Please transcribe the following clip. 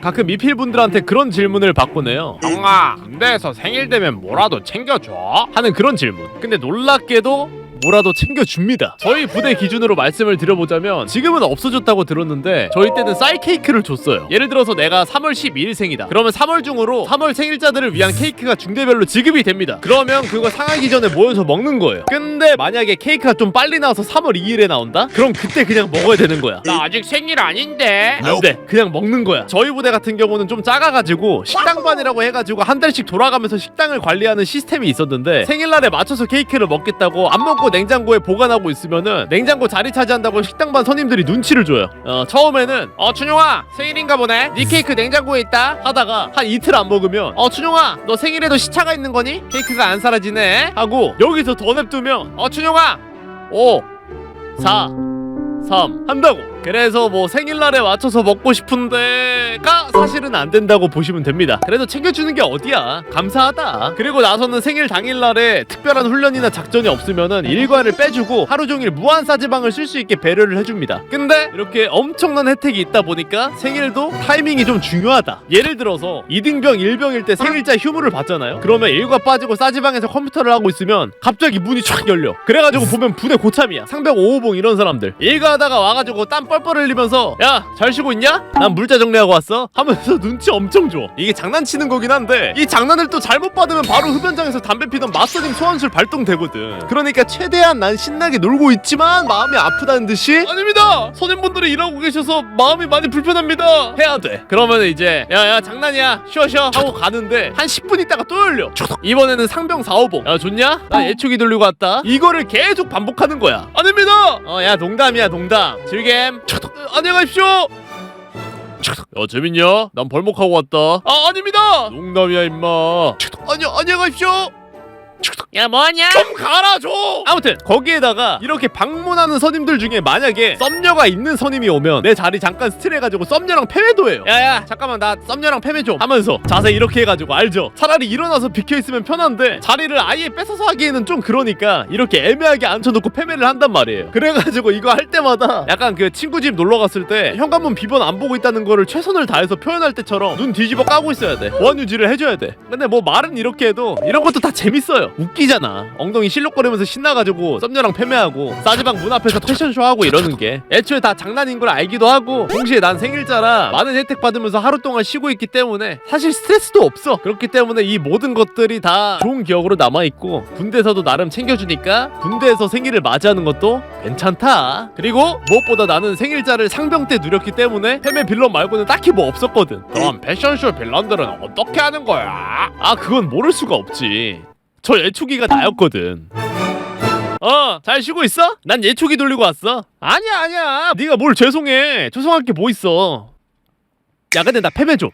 가끔 미필분들한테 그런 질문을 받곤 해요 형아 군대에서 생일 되면 뭐라도 챙겨줘? 하는 그런 질문 근데 놀랍게도 뭐라도 챙겨줍니다. 저희 부대 기준으로 말씀을 드려보자면 지금은 없어졌다고 들었는데 저희 때는 쌀 케이크를 줬어요. 예를 들어서 내가 3월 12일 생이다. 그러면 3월 중으로 3월 생일자들을 위한 케이크가 중대별로 지급이 됩니다. 그러면 그거 상하기 전에 모여서 먹는 거예요. 근데 만약에 케이크가 좀 빨리 나와서 3월 2일에 나온다? 그럼 그때 그냥 먹어야 되는 거야. 나 아직 생일 아닌데. 안 돼. 그냥 먹는 거야. 저희 부대 같은 경우는 좀 작아가지고 식당반이라고 해가지고 한 달씩 돌아가면서 식당을 관리하는 시스템이 있었는데 생일날에 맞춰서 케이크를 먹겠다고 안 먹고 냉장고에 보관하고 있으면은 냉장고 자리 차지한다고 식당반 손님들이 눈치를 줘요. 어, 처음에는 어 춘용아 생일인가 보네. 네 케이크 냉장고에 있다. 하다가 한 이틀 안 먹으면 어 춘용아 너 생일에도 시차가 있는 거니? 케이크가 안 사라지네. 하고 여기서 더 냅두면 어 춘용아 5 4 3 한다고 그래서 뭐 생일날에 맞춰서 먹고 싶은데가 사실은 안 된다고 보시면 됩니다. 그래도 챙겨주는 게 어디야? 감사하다. 그리고 나서는 생일 당일날에 특별한 훈련이나 작전이 없으면은 일과를 빼주고 하루 종일 무한 싸지방을 쓸 수 있게 배려를 해줍니다. 근데 이렇게 엄청난 혜택이 있다 보니까 생일도 타이밍이 좀 중요하다. 예를 들어서 이등병 일병일 때 생일자 휴무를 받잖아요. 그러면 일과 빠지고 싸지방에서 컴퓨터를 하고 있으면 갑자기 문이 촥 열려. 그래가지고 보면 부대 고참이야. 상병 5호봉 이런 사람들. 일가하다가 와가지고 땀 뻘뻘 흘리면서 야 잘 쉬고 있냐? 난 물자 정리하고 왔어. 하면서 눈치 엄청 줘. 이게 장난치는 거긴 한데 이 장난을 또 잘못 받으면 바로 흡연장에서 담배 피던 마스터님 소환술 발동되거든. 그러니까 최대한 난 신나게 놀고 있지만 마음이 아프다는 듯이? 아닙니다! 선임분들이 일하고 계셔서 마음이 많이 불편합니다. 해야 돼. 그러면 이제 야야 장난이야. 쉬어 쉬어. 하고 가는데 한 10분 있다가 또 열려. 이번에는 상병 4호봉. 야 좋냐? 나 예초기 돌리고 왔다. 이거를 계속 반복하는 거야. 아닙니다! 어야 농담이야 농담. 즐겜 어, 안녕하십시오. 야 재밌냐? 난 벌목하고 왔다. 아 아닙니다. 농담이야 임마. 안녕 안녕하십시오 야 뭐하냐? 좀좀 아무튼 거기에다가 이렇게 방문하는 선임들 중에 만약에 썸녀가 있는 선임이 오면 내 자리 잠깐 스틸해가지고 썸녀랑 패매도 해요. 야야. 잠깐만 나 썸녀랑 패매 좀 하면서 자세 이렇게 해가지고 알죠? 차라리 일어나서 비켜있으면 편한데 자리를 아예 뺏어서 하기에는 좀 그러니까 이렇게 애매하게 앉혀놓고 패매를 한단 말이에요. 그래가지고 이거 할 때마다 약간 그 친구 집 놀러 갔을 때 현관문 비번 안 보고 있다는 거를 최선을 다해서 표현할 때처럼 눈 뒤집어 까고 있어야 돼. 보안 유지를 해줘야 돼. 근데 뭐 말은 이렇게 해도 이런 것도 다 재밌어요 웃기잖아. 엉덩이 실룩거리면서 신나가지고 썸녀랑 패매하고 싸지방 문 앞에서 패션쇼 하고 이러는 게 애초에 다 장난인 걸 알기도 하고 동시에 난 생일자라 많은 혜택 받으면서 하루 동안 쉬고 있기 때문에 사실 스트레스도 없어. 그렇기 때문에 이 모든 것들이 다 좋은 기억으로 남아있고 군대에서도 나름 챙겨주니까 군대에서 생일을 맞이하는 것도 괜찮다. 그리고 무엇보다 나는 생일자를 상병 때 누렸기 때문에 패매 빌런 말고는 딱히 뭐 없었거든. 그럼 패션쇼 빌런들은 어떻게 하는 거야? 아 그건 모를 수가 없지 저 예초기가 나였거든. 어 잘 쉬고 있어? 난 예초기 돌리고 왔어. 아니야 아니야. 네가 뭘 죄송해. 죄송할 게 뭐 있어? 야 근데 나 패배 좀